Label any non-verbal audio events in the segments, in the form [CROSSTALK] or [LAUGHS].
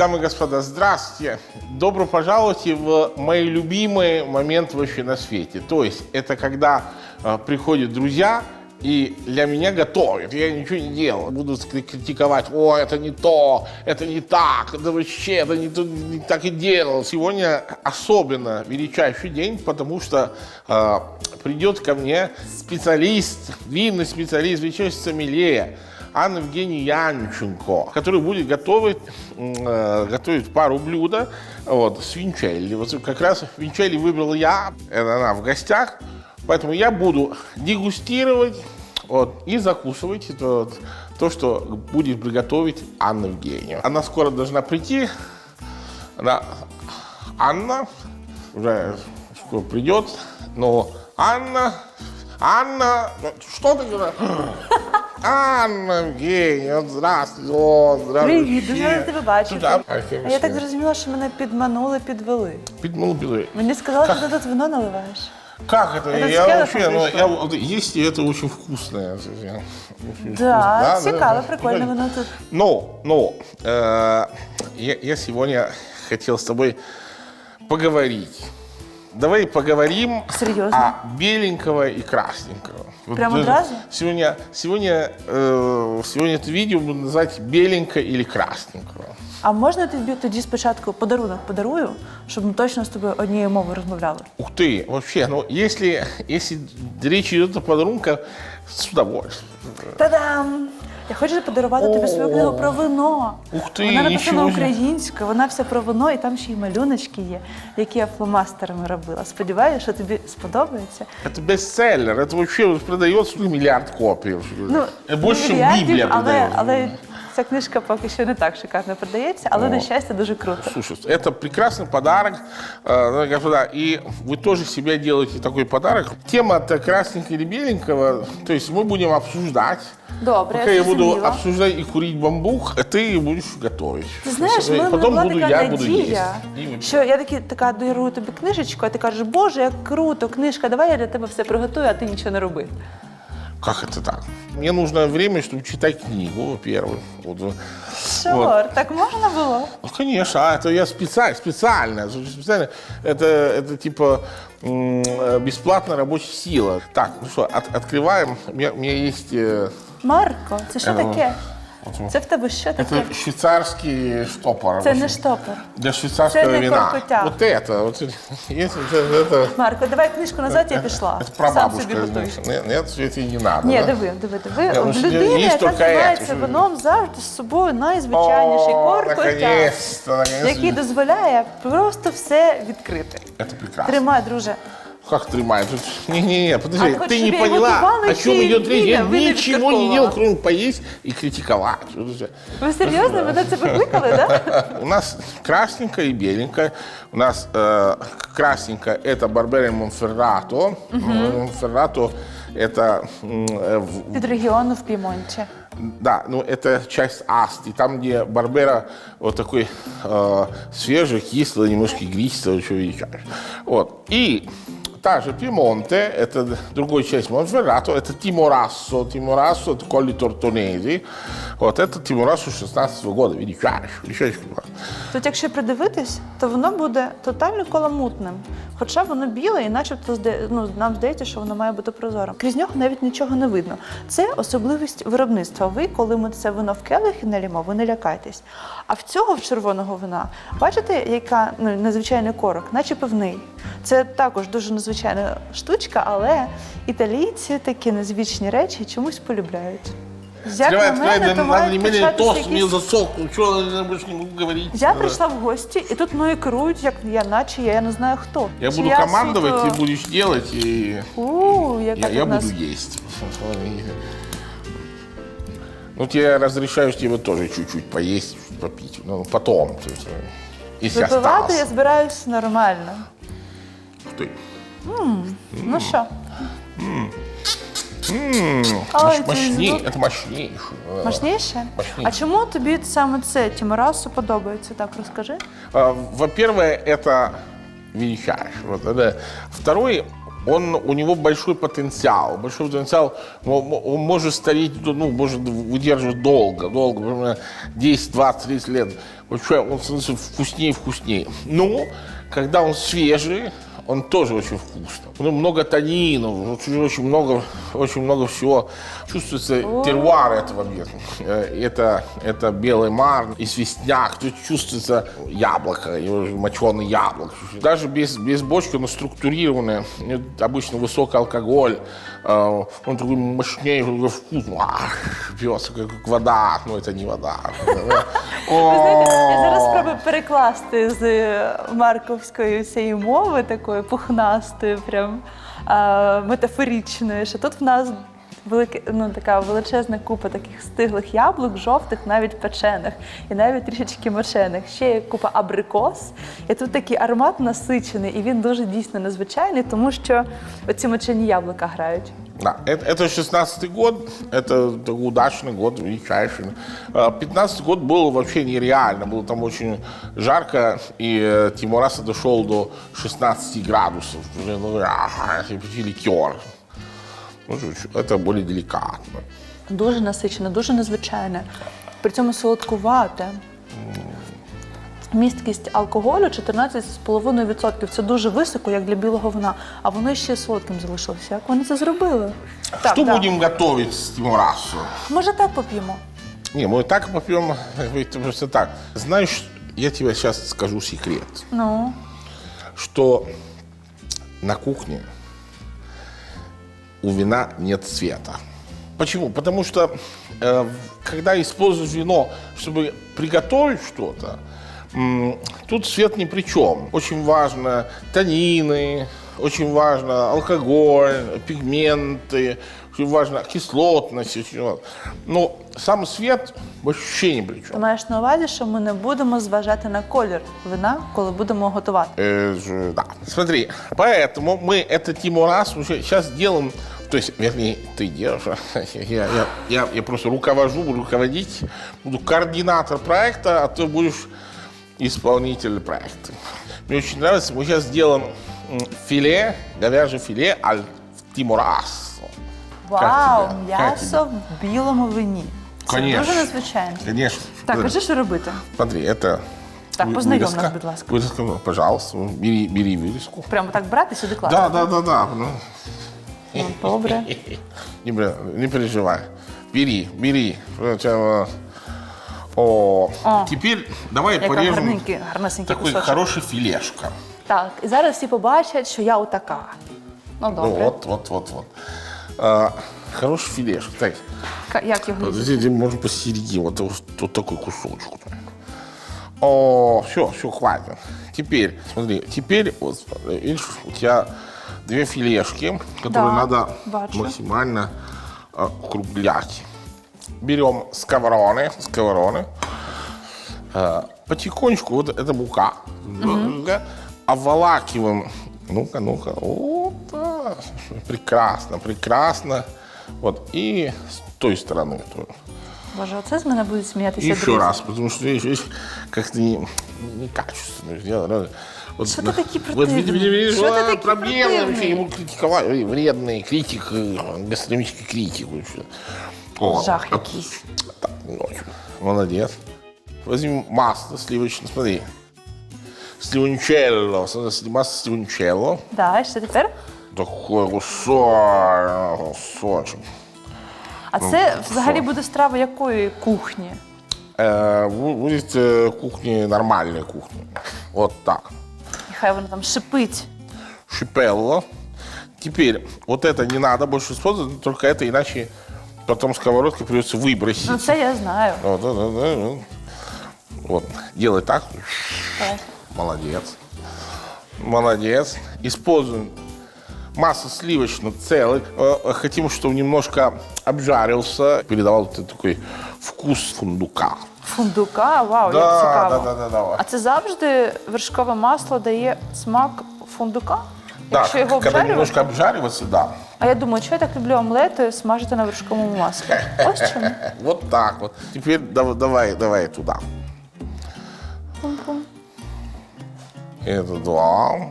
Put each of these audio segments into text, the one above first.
Дамы и господа, здравствуйте. Добро пожаловать в мой любимый момент вообще на свете. То есть это когда э, приходят друзья и для меня готовят. Я ничего не делал. Буду кри- критиковать, о, это не то, это не так, это вообще, это не, то- не так и делал. Сегодня особенно величайший день, потому что э, придет ко мне специалист, видный специалист, величайший сомелье, Анна Евгения Янченко, который будет готовить, э, готовить пару блюда вот, с винчелли. Вот как раз винчелли выбрал я, это она в гостях, поэтому я буду дегустировать вот, и закусывать вот, то, что будет приготовить Анна Евгения. Она скоро должна прийти. Она, Анна уже скоро придет, но Анна, Анна, ну, что ты говоришь? Анна Евгения, от здравствуй, о, здравствуй. Привіт, дуже рада тебе бачити. Туда. А я так зрозуміла, що мене підманули, підвели. Підмал підвели. Мені сказали, що ти тут вино наливаєш. Как это? Это с я келихом вообще, ну, пришло? я, вот есть и это очень вкусное. Очень Да, вкусно. цікаво, прикольно воно тут. Но, но, э, я, я сегодня хотел с тобой поговорить. Давай поговорим Серьезно? о беленького и красненького. Вот Прям это одразу? Сегодня, сегодня, э, сегодня это видео буду называть беленького или красненького. А можна тобі тоді спочатку подарунок подарую, щоб ми точно з тобою однією мовою розмовляли? Ух ты, вообще, ну если, если речь идет о подарунках, с удовольствием. Та-дам! Я хочу подарувати тобі свою книгу про вино. Ух ти, вона написана нічого собі. українською, вона вся про вино, і там ще й малюночки є, які я фломастерами робила. Сподіваюся, що тобі сподобається. Это бестселлер, это вообще продается миллиард копий. Ну, Э, Больше, чем мільярдів, Библия але, продается. але ця книжка поки що не так шикарно продається, але на щастя дуже круто. Слушай, это прекрасный подарок, э, дамы и господа, и вы тоже себе делаете такой подарок. Тема-то красненького или беленького, то есть мы будем обсуждать. Добре, Пока я я буду зрозуміла. обсуждать и курить бамбук, а ты будешь готовить. Ти знаєш, в мене Потом була буду така я, буду надія, есть. И- що я таки така дарую тобі книжечку, а ти кажеш, Боже, як круто, книжка, давай я для тебе все приготую, а ти нічого не роби. Как это так? Мне нужно время, чтобы читать книгу, во-первых. Вот. Чорт, так можна було? Ну, конечно, а это я специально, специально, специально. Это, это типа м, э, бесплатная рабочая сила. Так, ну что, от- открываем. У меня, у меня есть... э, Марко, це що Е, ну, таке? вот, Це в тебе що таке? это швейцарский штопор. Це не штопор. Для швейцарского Це не вина. коркотя. Вот это, вот это, есть вот это, это, Марко, давай книжку назад, я пішла. это Сам прабабушка. собі готуй. Нет, нет, это не надо. Ні, да? диви, диви, диви. ну, У що людини, є яка тільки займається це, що- вином, завжди з собою найзвичайніший О, коркотяк, наконец-то, наконец-то. який дозволяє просто все відкрити. Это прекрасно. Тримай, друже. Как тримает? Тут- Не-не-не, подожди, А ты хочешь, ты не чтобы я его поняла, тупала о чем чи идет речь. Я вина? Вина ничего не Вискаркова. делал, кроме поесть и критиковать. Вот это. Ви серйозно мене це викликали, так? У нас красненькая и беленькая. У нас э, красненькая – это Барбери Монферрато. Монферрато – это м, э, в- Під регіону в Пімонче. Да, ну это часть Асти, там, где Барбера вот такой э, свежий, кислый, немножко игристый, что величайший. Вот. И та же Пьемонте, это другая часть Монферрато, это Тиморассо. Тиморассо, это Колли Тортонези. Вот это Тиморассо 16 года, величайший, величайший. Тут, якщо придивитись, то воно буде тотально каламутним. Хоча воно біле, і начебто зда- ну, нам здається, що воно має бути прозорим. Крізь нього навіть нічого не видно. Це особливість виробництва. Ви, коли ми це вино в келихи налімо, ви не лякайтесь. А в цього в червоного вина, бачите, яка ну, незвичайний корок, наче пивний. Це також дуже незвичайна штучка, але італійці такі незвичні речі чомусь полюбляють. Як Открывай, на мене, открывай, то надо мають немедленно початися тост, мне якісь засох, ну что, я больше не могу говорить. я прийшла в гості, і тут мною керують, як я, наче я, я не знаю хто. Я Чи буду командовать, суто- ты будешь делать, и У, яка я, тут я у нас... буду есть. [LAUGHS] Ну, тебе разрешаю тебе тоже чуть-чуть поесть, попить. Ну, потом. то есть, э, Если Випивати осталось. я збираюсь нормально. Ух ты. Ну що? Маш- Ой, мощней, звук. это мощнейшее. да. Мощніше? Мощніше. А чому тобі саме це Тімарасу подобається? Так розкажи. А, Во-первых, это величайший. Вот это. Второй, он, у него большой потенциал. Большой потенциал, но он может стареть, ну, может выдерживать долго, долго, примерно 10, 20, 30 лет. вообще он становится вкуснее и вкуснее. Но когда он свежий, он тоже очень вкусно. В нем много танинов, очень, очень много, очень много всего. Чувствуется терруар этого места. Э, Это, это белый мар и свистняк. Тут чувствуется яблоко, и моченый яблок. Даже без, без бочки, но структурированное. Э, Обычно высокий алкоголь. э, Он такой мощнее, такой вкус. Ах, Пьется как, как вода. Но это не вода. Ви знаєте, я зараз спробую перекласти з е, марковської цієї мови, такої пухнастої, прям метафорічною. що тут в нас велике, ну, така величезна купа таких стиглих яблук, жовтих, навіть печених, і навіть трішечки мочених. Ще є купа абрикос. І тут такий аромат насичений, і він дуже дійсно незвичайний, тому що оці мочені яблука грають. Да, это, это 16-й год, это такой удачный год, величайший. А, 15-й год был вообще нереально, было там очень жарко, и э, Тимураса дошел до 16 градусов. Уже, ну, ага, и ликер. Ну, чуть-чуть, это более деликатно. Дуже насичене, дуже незвичайне. При цьому солодкувате. Місткість алкоголю 14,5%. Це дуже високо, як для білого вина. А воно ще солодким залишилося. Як вони це зробили? Что да. будем готовить с Тимурасу? Може так поп'ємо? Не, мы так попьем, это просто так. Знаешь, я тебе сейчас скажу секрет, Ну, что на кухне у вина нет цвета. Почему? Потому что э, когда используешь вино, чтобы приготовить что-то, м, тут цвет ни при чем. Очень важно танины, очень важно алкоголь, пигменты, очень важно кислотность. Очень важно. Но сам цвет вообще ни при ти чем. маєш на увазі, що ми не будемо зважати на колір вина, коли будемо готувати. Э, ж- да. Смотри, поэтому мы этот Тимурас уже сейчас делаем, то есть, вернее, ты делаешь, [LAUGHS] а я, я, я, я просто руковожу, буду руководить, буду координатор проекта, а ты будешь исполнитель проекта. Мне очень нравится, мы сейчас сделаем м, филе, говяжье филе аль Тимурас. Вау, тебе? м'ясо в білому вині. Це Конечно. дуже незвичайно. Конечно. Так, Смотри, кажи, що робити? Смотри, это Так, вы- познайом вырезка. нас, будь ласка. Вырезка, ну, пожалуйста, бери, бери вырезку. Прямо так брати сюди класти. Да, да, да, да. ну. Ну, добре. [LAUGHS] Не, бля- не переживай. Бери, бери. Сначала- О, О. теперь давай Яка порежем гарненький, гарнесенький такой кусочок. хороший филешка. Так, і зараз всі побачать, що я отака. Ну Ну, добре. вот, вот, вот, вот. А, хороший филешка. Так, Ка- Як його? здесь можно посередине, вот, вот, вот такой кусочек. О, все, все, хватит. Теперь, смотри, теперь, вот, видишь, у тебя две филешки, которые Да, надо бачу. максимально округлять. Берем сковороны, сковороны, а, потихонечку, вот это мука, да, обволакиваем, ну-ка, ну-ка, вот, да, прекрасно, прекрасно, вот, и с той стороны тоже. Боже, оце з мене будуть сміятися Еще друзі. раз, потому что видишь, как-то не, некачественно сделано. Вот, Что ты такие Вот противные? видишь, видишь, Что ты вот такие проблемы вообще, ему критиковать, ой, вредный критик, э, гастрономический критик. вообще. О, Жах а- якийсь. Так, ну, молодец. Возьми масло сливочное, смотри. Сливончелло, смотри, масло сливончелло. Да, і що тепер? Такой гусой, кусочек. А Ну, це взагалі буде страва якої кухні? Э, бу- будет э, кухни, нормальной кухни. Вот так. І хай воно там шипить. Шипелло. Теперь вот это не надо больше использовать, только это, иначе потом сковородкой придется выбросить. Ну це я знаю. Вот, да, да, да, да. Вот, делай так. Так. Молодец. Молодец. Используем масло сливочное целый. Э, Хотим, чтобы немножко обжарился. Передавал вот этот такой вкус фундука. Фундука, вау, Да, як цікаво. да, да, да, давай. А це завжди вершкове масло дає смак фундука? Да, Якщо його когда обжарювати? немножко обжаривается, да. А я думаю, що я так люблю омлети смажити на вершковому маслі. Ось чому. Вот [LAUGHS] так вот. Теперь дав- давай, давай туда. Это два.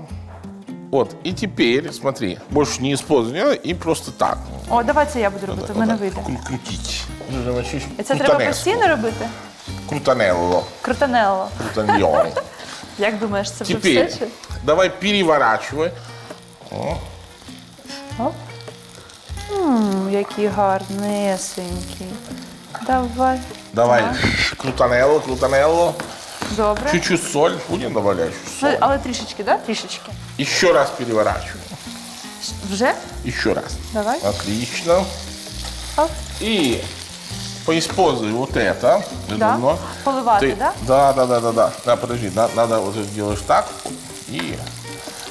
Вот, и теперь, смотри, больше не используй и просто так. О, давай це я буду робити, в мене вийде. кру- Крутить. І це треба постійно робити? крутанелло, Крутанелло. крутаньйони. [LAUGHS] Як думаєш, це вже Теперь все? Чи? давай переворачивай. Оп. Ммм, який гарнесенький. Давай. Давай Так. крутанелло, крутанелло. Добре. Чуть-чуть соль. Будем добавлять Ну, соль. але трішечки, да? Трішечки. Еще раз переворачивай. Вже? Еще раз. Давай. Отлично. Оп. И поиспользуй вот это. Да? Заодно. Поливати, Ты- да? Да, да, да, да, да. Да, подожди, на- надо вот это делаешь так. И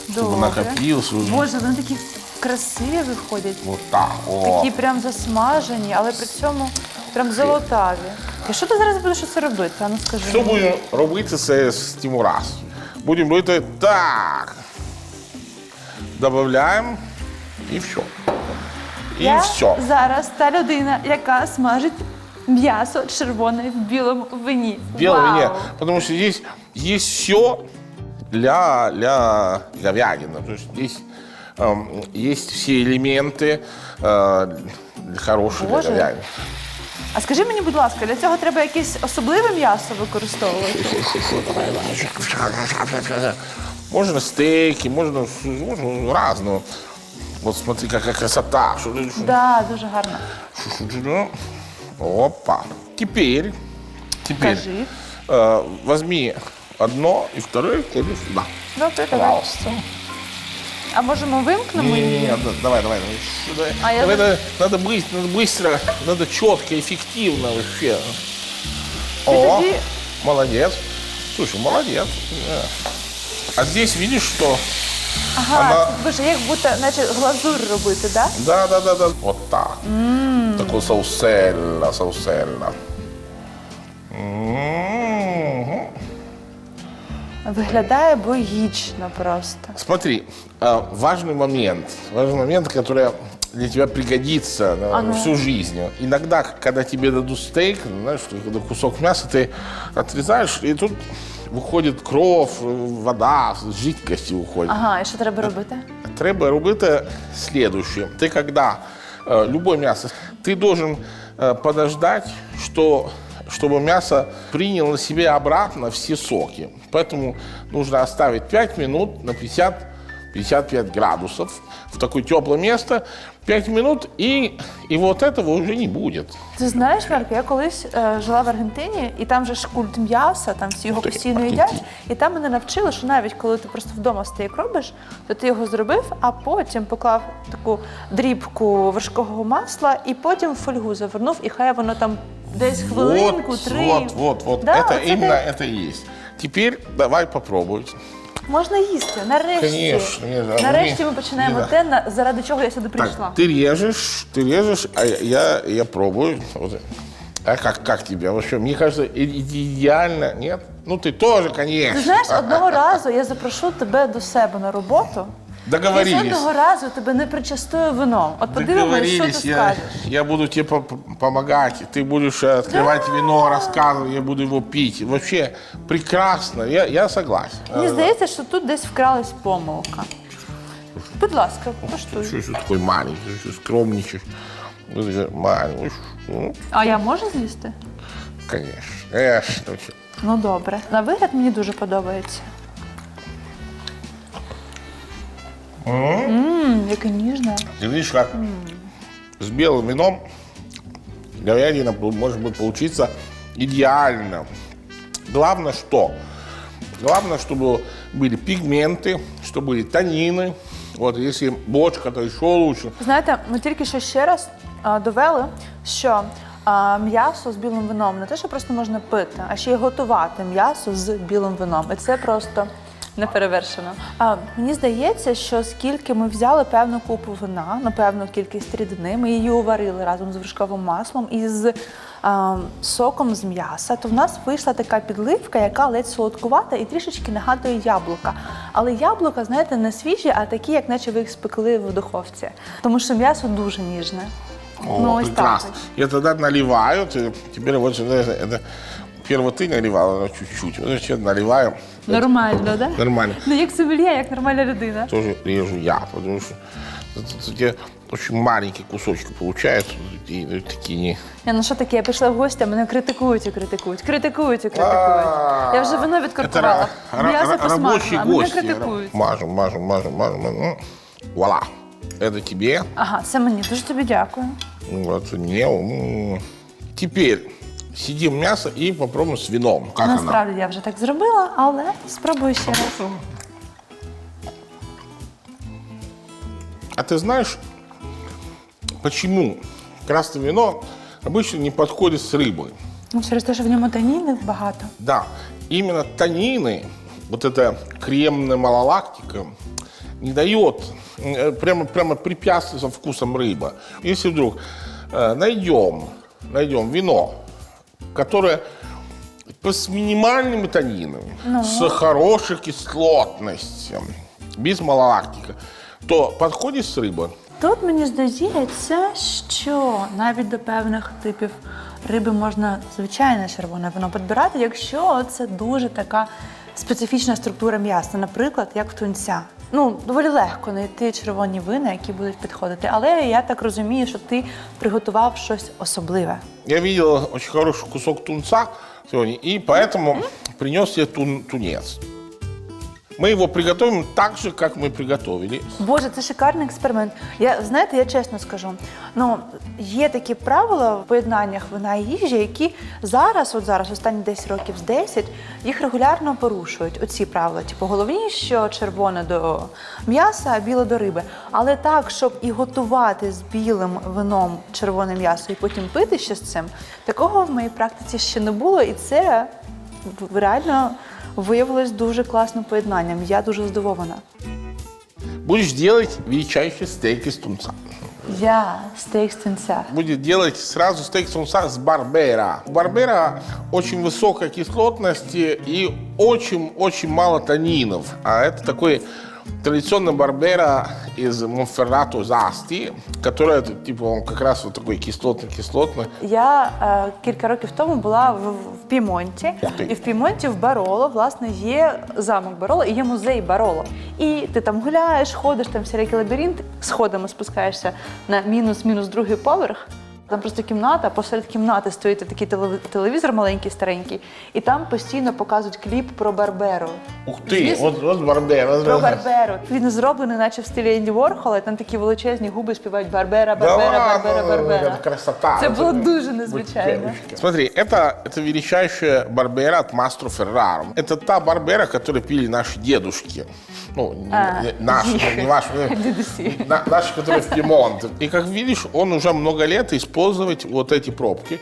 чтобы Добре. накопился уже. Боже, вони такі красиві виходять. Вот так. О. Такі прям засмажені, але при цьому прям золотаві. І що ти зараз будеш це робити? А ну скажи. Що будемо робити це з Тимурас? Будемо робити так. Добавляємо і все. І Я все. зараз та людина, яка смажить м'ясо червоне в білому вині. Белое Вау! вино. Потому что здесь есть все для, для говядины. То есть здесь эм, есть все элементы э, хорошие для Боже. говядины. А скажи мені, будь ласка, для цього треба якесь особливе м'ясо використовувати? [LAUGHS] Можно стейки, можно, можно разного. Вот смотри, какая красота. Что ты- Да, дуже гарно. Опа. Теперь, теперь Кажи. э, возьми одно и второе клади сюда. Добре, давай. Пожалуйста. А можемо вимкнемо Не, не, її? не, да- давай, давай, давай. Сюда. А я Давай, за- надо, надо быстро, надо быстро, надо четко, эффективно вообще. Ты О, тоді- молодец. Слушай, молодец. Да. А здесь видишь, что? Ага, Вона- це боже, як будто, наче глазурь робити, да? Да, да, да, да. Вот так. Такой соусельно, соусельно. Мгм. Виглядає богічно просто. Смотри, а, важный момент, важный момент, который для тебя пригодится на А ну. всю жизнь. Иногда, когда тебе дадут стейк, знаешь, что когда кусок мяса ты отрезаешь, и тут выходит кровь, вода, жидкости уходит. Ага, і що треба робити? Треба робити следующее. Ты когда э, любое мясо, ты должен э, подождать, что, чтобы мясо приняло на себе обратно все соки. Поэтому нужно оставить 5 минут на 50 55 градусов в такое теплое место, 5 минут, и, и вот этого уже не будет. Ти знаєш, Марко, я колись е, жила в Аргентині, і там же ж культ м'яса, там всі його Ти постійно Аргентина. їдять. І там мене навчили, що навіть коли ти просто вдома стейк робиш, то ти його зробив, а потім поклав таку дрібку вершкового масла, і потім в фольгу завернув, і хай воно там десь хвилинку, вот, три. вот, вот, вот. Да, это оце именно де- это и есть. Теперь давай попробуй. Можна їсти. Нарешті. Конечно, ні, Нарешті ні, ми починаємо ні, да. те, на- заради чого я сюди прийшла. Так, ты режешь, ты режешь, а я, я пробую. Вот. А как, как тебе? Вообще, мне кажется, и- и- идеально, нет? Ну, ты тоже, конечно. Ти знаєш, одного разу я запрошу тебе до себе на роботу. І Договорились. жодного разу тебе не причастую вином. От подивимось, що ти Договорились, я, скажеш. я буду тебе по- помогать, ты будешь э, открывать вино, рассказывать, я буду его пить. Вообще прекрасно, я, я согласен. Мені здається, що тут десь вкралась помилка. Будь ласка, коштуй. Что ж ты такой маленький, что скромничаешь? Ну, ты же Маленький, ну, А я можу з'їсти? конечно, конечно. Ну добре. На вигляд мені дуже подобається. Ммм, яке ніжне. Ты видишь, как с белым вином говядина пол- может быть получиться идеально. Главное что? Главное, чтобы были пигменты, чтобы были танины. Вот если бочка, то еще лучше. Знаєте, ми тільки що ще раз а, довели, що а, м'ясо з білим вином не те, що просто можна пити, а ще й готувати м'ясо з білим вином. І це просто неперевершено. А мені здається, що скільки ми взяли певну купу вина, на певну кількість рідини, ми її уварили разом з вершковим маслом і з а, соком з м'яса, то в нас вийшла така підливка, яка ледь солодкувата і трішечки нагадує яблука. Але яблука, знаєте, не свіжі, а такі, як наче ви їх спекли в духовці. Тому що м'ясо дуже ніжне. О, ну, ось так. прекрасно. ось. Я тогда наливаю. ты- теперь вот сюда, это, первого ты наливала ну, чуть-чуть. Вот сейчас наливаю. Нормально, да? Нормально. Ну, як сомельє, як нормальна людина. Тоже режу я, потому что тебе очень маленькие кусочки получаются. И, ну, такие не... Я ну що таке? Я пішла в гості, а мене критикують і критикують, критикують і критикують. Я вже вино відкоркувала. ра- ра- М'ясо ра- рабочие посмажила, а мене гости. критикують. Мажем, мажем, мажем, мажем. М. Вуаля. Это тебе. Ага, це мені. Дуже тобі дякую. Ну, Вот мне. М. Теперь сидим мясо и попробуем с вином. Как оно? Насправді я вже так зробила, але спробую ще раз. А ты знаешь, почему красное вино обычно не подходит с рыбой? Ну, через те, що в ньому танінів багато. Да, именно танины, вот эта кремная малолактика, не дает, э, прямо, прямо препятствует со вкусом рыба. Если вдруг э, найдем, найдем вино, которое по- с минимальными танинами, с хорошей кислотностью, без малолактика, то подходит с рыбой. Тут мені здається, що навіть до певних типів риби можна звичайне червоне вино підбирати, якщо це дуже така специфічна структура м'яса, наприклад, як в тунця. Ну, доволі легко знайти червоні вина, які будуть підходити. Але я так розумію, що ти приготував щось особливе. Я видел очень хороший кусок тунца сегодня, и поэтому принес я тун- тунец. Мы его приготовим так же, как мы приготовили. Боже, це шикарний експеримент. Я знаєте, я чесно скажу. Ну є такі правила в поєднаннях вина і їжі, які зараз, от зараз, останні 10 років з 10, їх регулярно порушують. Оці правила. Типу, головні, що червоне до м'яса, а біле до риби. Але так, щоб і готувати з білим вином червоне м'ясо, і потім пити ще з цим, такого в моїй практиці ще не було, і це реально виявилось дуже класним поєднанням. Я дуже здивована. Будешь делать величайший стейк из тунца. Я стейк з тунця. Будет делать сразу стейк тунца с барбера. У барбера очень высокая кислотность и очень-очень мало танинов. А это такой традиционный барбера из Монферрато Засти, который, типа, он как раз вот такой кислотный-кислотный. Я е, кілька років тому була в, в Пімонті, Ух ти. і в Пімонті в Бароло, власне, є замок Бароло і є музей Бароло. І ти там гуляєш, ходиш, там всілякий лабіринт, сходами спускаєшся на мінус-мінус другий поверх. Там просто кімната, посеред кімнати стоїть такий телев- телевізор маленький, старенький, і там постійно показують кліп про Барберу. Ух ты, Звісно. вот, вот барбера. Про Барберу. Він зроблений, наче в стилі Енді Ворхола, і там такі величезні губи співають Барбера, Барбера, Барбера, Барбера. Это красота. Це Это- було дуже Будь незвичайно. девочки. Смотри, это, это величайшая барбера от Мастро Ферраро. Это та барбера, которую пили наши дедушки. Ну, не- А, не- наши, их. не ваши. э, [LAUGHS] Дедуси. на- наши, которые в Пьемонт. И как видишь, он уже много лет использовать вот эти пробки.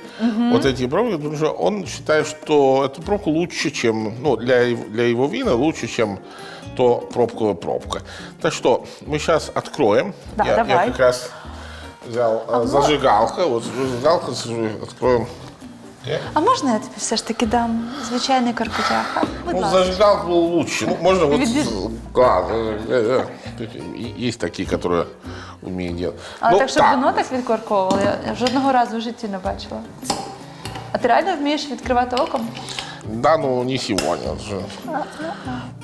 Вот эти пробки, потому что он считает, что эту пробку лучше, чем, ну, для, для его вина лучше, чем то пробковая пробка. Так что мы сейчас откроем. Да, я, я давай. как раз взял э, зажигалка. Вот зажигалка, откроем. Э, А можна я тобі все ж таки дам звичайний каркутяха? Будь Ну, ласка. зажигалка был лучше. Ну, можно вот... Видишь? Да, э, э, э. Есть такие, которые умеют делать. А Ну, так, щоб вино так відкорковували, я- я жодного разу в житті не бачила. А ти реально вмієш відкривати оком? Да, ну не сегодня. уже.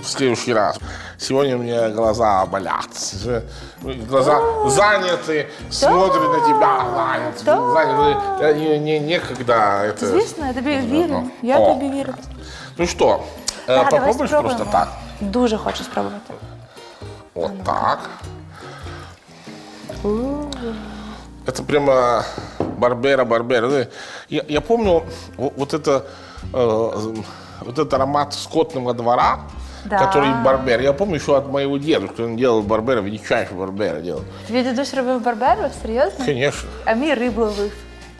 В следующий раз. Сегодня у меня глаза болят. Уже Глаза заняты, смотрят на тебя, заняты, Да. заняты. Я Не, не, некогда это... Звісно, я тобі вірю. Я О. тобі вірю. Ну что, э, Так, давай попробуешь спробуємо. просто так? Дуже хочу спробувати. Вот так. Это прямо Барбера, Барбера. Ну, Я, я помню во- вот это, э, вот этот аромат скотного двора, Да. который Барбер. Я помню еще от моего дедушки, он делал Барбера, величайший Барбера делал. Твій дідусь робив барберу? Серйозно? Конечно. А мій рибу ловив.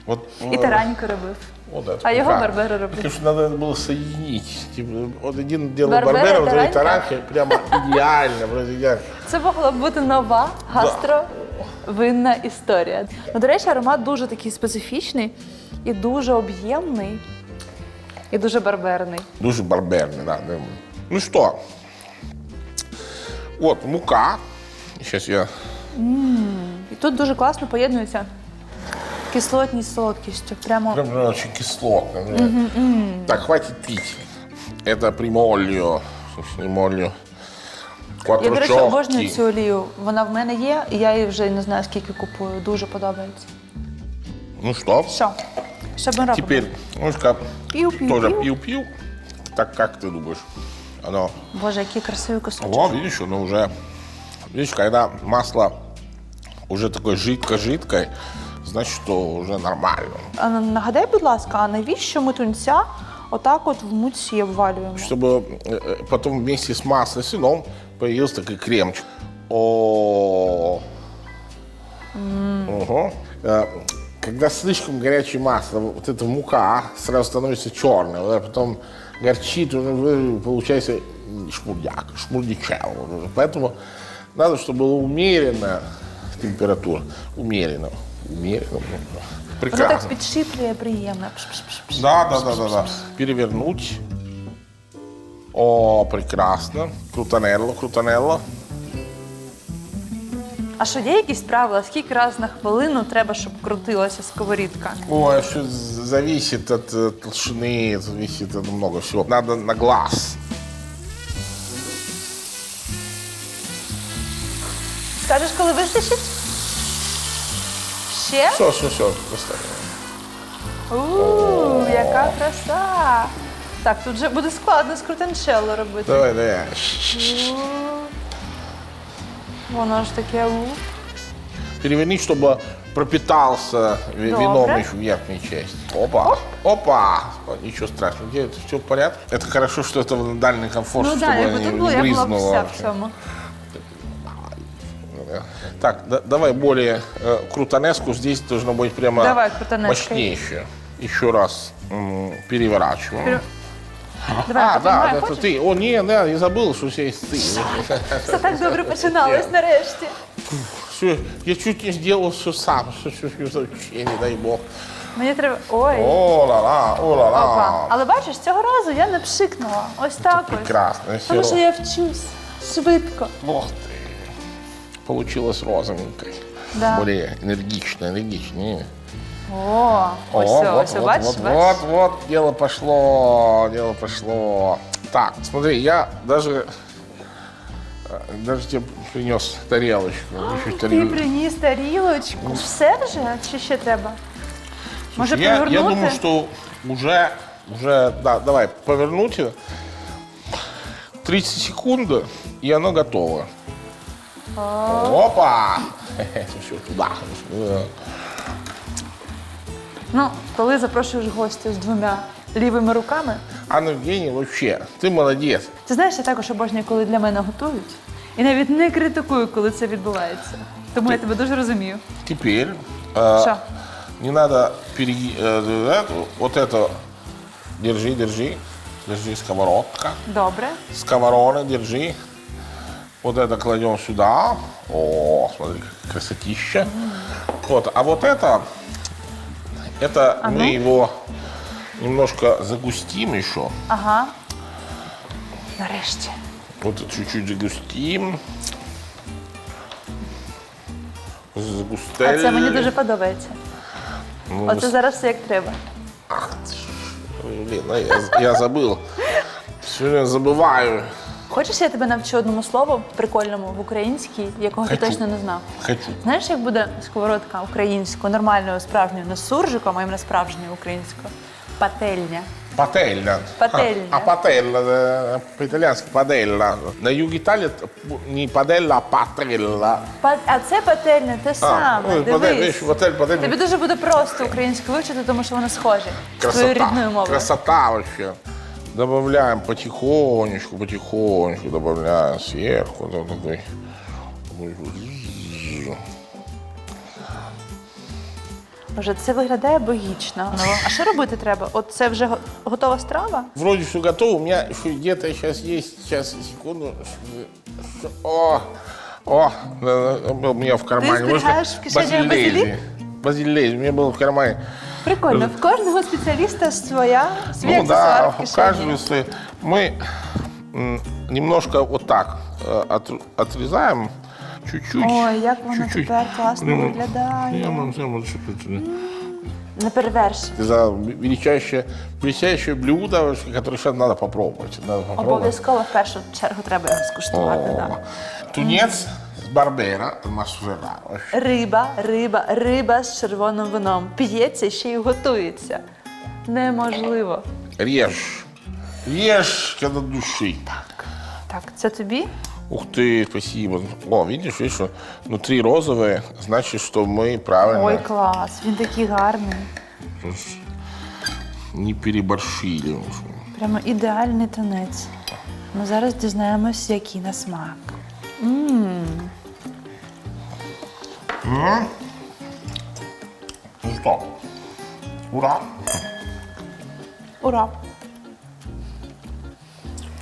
Вот, І э, тараньку робив. вот это А его прекрасно. Барбера робил. Конечно, надо было соединить. Типа, вот один делал Барбера Барбера, и второй таранька? таранки. Прямо идеально, просто идеально. Це могла б бути нова гастровинна історія. Ну, до речі, аромат дуже такий специфічний і дуже об'ємний, і дуже барберний. Дуже барберный, да. да. Ну что, вот мука. Сейчас я... І тут дуже класно поєднується кислотність з солодкістю. Прямо Прям ну, очень кислотно. Так, хватит пить. Это примолью. Примолью. Я, до речі, обожнюю цю олію. Вона в мене є, і я її вже не знаю скільки купую. Дуже подобається. Ну что, Що? Що ми робимо? теперь немножко Пиу-пиу-пиу. тоже пью-пью. Так как ты думаешь? Оно, Боже, які красиві кусочки. о, видишь, оно уже, видишь, когда масло уже такое жидко-жидкое, значит, что уже нормально. А нагадай, будь ласка, а навіщо ми тунця отак от в муці обвалюємо? Чтобы э, э, потом вместе с маслом и сыном появился такой кремчик. О, Ого. Э, Когда слишком горячее масло, вот эта мука сразу становится черной, вот, а потом горчит, уже получается шмурдяк, шмурдичал. Поэтому надо, чтобы была умеренная температура. Умеренно. Умеренно. Воно так Прекрасно. підшиплює приємно. Пш-пш-пш-пш. Да, да, да, да, да. Перевернуть. О, прекрасно. Крутанелло, крутанелло. А що є якісь правила? Скільки разів на хвилину треба, щоб крутилася сковорідка? Ой, все зависит от э, толщины, зависит от много всего. Надо на глаз. Скажеш, коли вистачить? Ще? Все, все, все, достаточно. Ууу, яка краса! Так, тут вже буде складно з крутенчелло робити. Давай, давай. У. Воно ж таке у. Переверни, чтобы пропитался ви- вином еще в верхней части. Опа, опа. О, Ничего страшного. Где это все в порядке? Это хорошо, что это в дальний комфорт, Ну чтобы так, якби не, тут було, не я була б вся в вообще. цьому. Так, да- давай более э, крутанеску. Здесь должно быть прямо Давай крутанеской. мощнейшее. Еще раз м, переворачиваем. Пере- Давай, а, да, потримай, это хочеш? ты. О, не, да, я забыл, что здесь ты. Все так добре починалось нарешті. Всё, я чуть не сделал все сам. Что, что, что, вообще, не дай бог. Мені треба. Ой. О, ла ла, о, ла Опа. ла. Але бачиш, цього разу я не пшикнула. Ось так ось. Прекрасно. Тому Все. що я вчусь швидко. Ох ты. Получилось розовенькой. Да. Более энергично, энергичнее. О, ось, О, все, вот, ось, вот, бачиш, вот, бачиш? вот, вот, дело пошло, дело пошло. Так, смотри, я даже, э, даже тебе принес тарелочку. Еще Ти тарел- приніс тарілочку. Все вже? Чи ще треба? Може я, повернути? я думаю, что уже, уже, да, давай, повернуть ее. 30 секунд, и оно готово. Опа! Все, туда. Э, Ну, коли запрошуєш гостя з двома лівими руками. Анна Евгеньевна, вообще, ты молодец. Ти знаєш, я також обожнюю, коли для мене готують. І навіть не критикую, коли це відбувається. Тому я тебе дуже розумію. Теперь э, Що? не надо пере... э, эту- вот это держи, держи, держи сковородка, Добре. сковорона держи. Вот это кладем сюда. О, смотри, какая красотища. Вот, а вот это, это А ну? мы его немножко загустим еще. Ага. Нарешті. Вот это чуть-чуть загустим. Загустели. А це мені дуже подобається. Ну, Оце зараз все як треба. Ах, ты ж, блин, а я, я забыл. Все время забываю. Хочеш, я тебе навчу одному слову прикольному в українській, якого ти точно не знав? Хочу. Знаєш, як буде сковородка українською, нормальною, справжньою, не суржиком, а іменно справжньою українською? Пательня. Пательня. Пательня. А, а пателла, э, по-итальянски паделла. На Италии это не паделла, а пателла. Па- А це пательня, те саме. ну, патель, Дивись. видиш, патель, патель. Тобі дуже буде просто українську вивчити, тому що вони схожі з твоєю рідною мовою. Красота вообще. Добавляем потихонечку, потихонечку добавляем сверху. Вот такой. Боже, це виглядає богічно. Ну, а що робити треба? От це вже го- готова страва? Вроде все готово. У меня еще где-то сейчас есть. Сейчас, секунду. О, о, э, был у меня в кармане. Ты Вот зберігаєш в кишені базилік? Базилей. У меня был в кармане. Прикольно. В кожного спеціаліста своя свій Ну аксесуар да, в у кишені. каждого свой. Мы м, немножко вот так э, от- отрезаем. Чуть-чуть. Ой, як воно чуть-чуть. тепер класно Ну, виглядає. я вам- я вам что тут, э, Не переверши. За величайшее, величайшее блюдо, которое сейчас надо попробовать. Надо попробовать. Обов'язково в першу чергу треба його скуштувати. О, Да. Тунец барбера масужера. Риба, риба, риба з червоним вином. П'ється ще й готується. Неможливо. Режь. Режь, когда души. Так, так, це тобі? Ух ты, спасибо. О, видишь, видишь, что внутри розовое, значит, что мы правильно Ой, клас, він такий гарний. не переборщили. Прямо ідеальний тонець. Ми зараз дізнаємось, який на смак. Ну что, ура! Ура!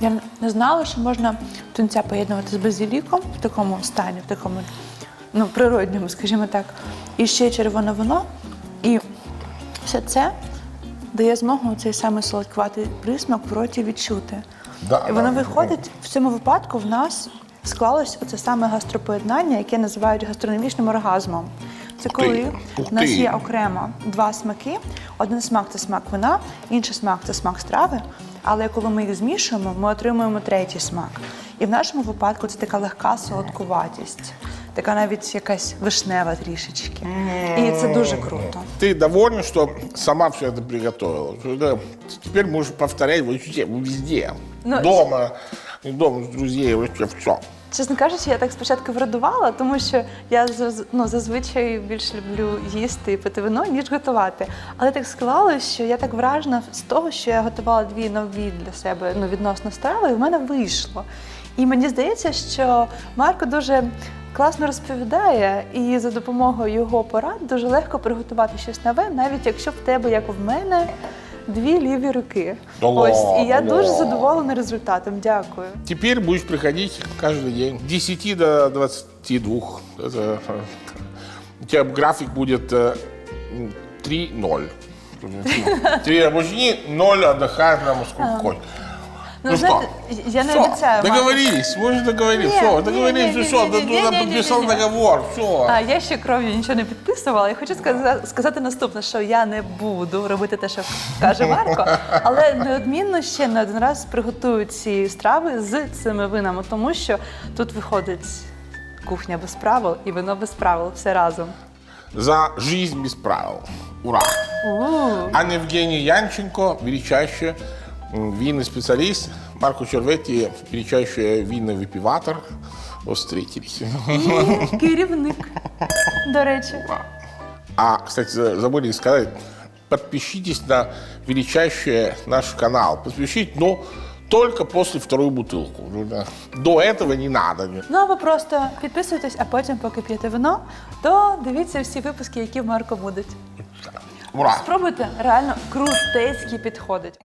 Я не знала, що можна тунця поєднувати з базиліком в такому стані, в такому ну, природньому, скажімо так. І ще червоне вино. І все це дає змогу цей самий солодкуватий присмак в роті відчути. Да, і воно да. виходить в цьому випадку в нас склалось оце саме гастропоєднання, яке називають гастрономічним оргазмом. Це Ух ти, коли ух у нас ти. є окремо два смаки. Один смак це смак вина, інший смак це смак страви. Але коли ми їх змішуємо, ми отримуємо третій смак. І в нашому випадку це така легка солодкуватість, така навіть якась вишнева трішечки. І це дуже круто. Ты довольна, что сама все это приготовила? Что это Теперь можешь повторять везде, везде. Ну, дома, и дома с вообще все. Чесно кажучи, я так спочатку врадувала, тому що я ну, зазвичай більше люблю їсти і пити вино, ніж готувати. Але так склалося, що я так вражена з того, що я готувала дві нові для себе ну, відносно страви, і в мене вийшло. І мені здається, що Марко дуже класно розповідає, і за допомогою його порад дуже легко приготувати щось нове, навіть якщо в тебе, як в мене, дві ліві руки. Да Ось, і я ладно. дуже задоволена результатом. Дякую. Теперь будешь приходить каждый день. С 10 до 22. Это, э, у тебя график будет э, 3-0. Три рабочие дни, 0 отдыхаешь на сколько хочешь. Ну, Ну что? я не обіцяю. Марко. договорились, мы же договорились. Не, Все, договорились, все, подписал не, не. договор, все. А я ще кров'ю нічого не підписувала. Я хочу сказати, сказати наступне, що я не буду робити те, що каже Марко, але неодмінно ще не один раз приготую ці страви з цими винами, тому що тут виходить кухня без правил і вино без правил, все разом. За жизнь без правил. Ура! У-у. Анна Евгений Янченко, величайший м, винный специалист. Марко Черветти, величайший винный выпиватор. Вот встретились. І керівник. До речі. А, кстати, за- забыли сказать, подпишитесь на величайший наш канал. Подпишитесь, но только после второй бутылку. Ну, да. До этого не надо. Ну або просто підписуйтесь, а потім, поки п'єте вино, то дивіться всі випуски, які в Марко будуть. Ура! Спробуйте реально крутецькі підходить.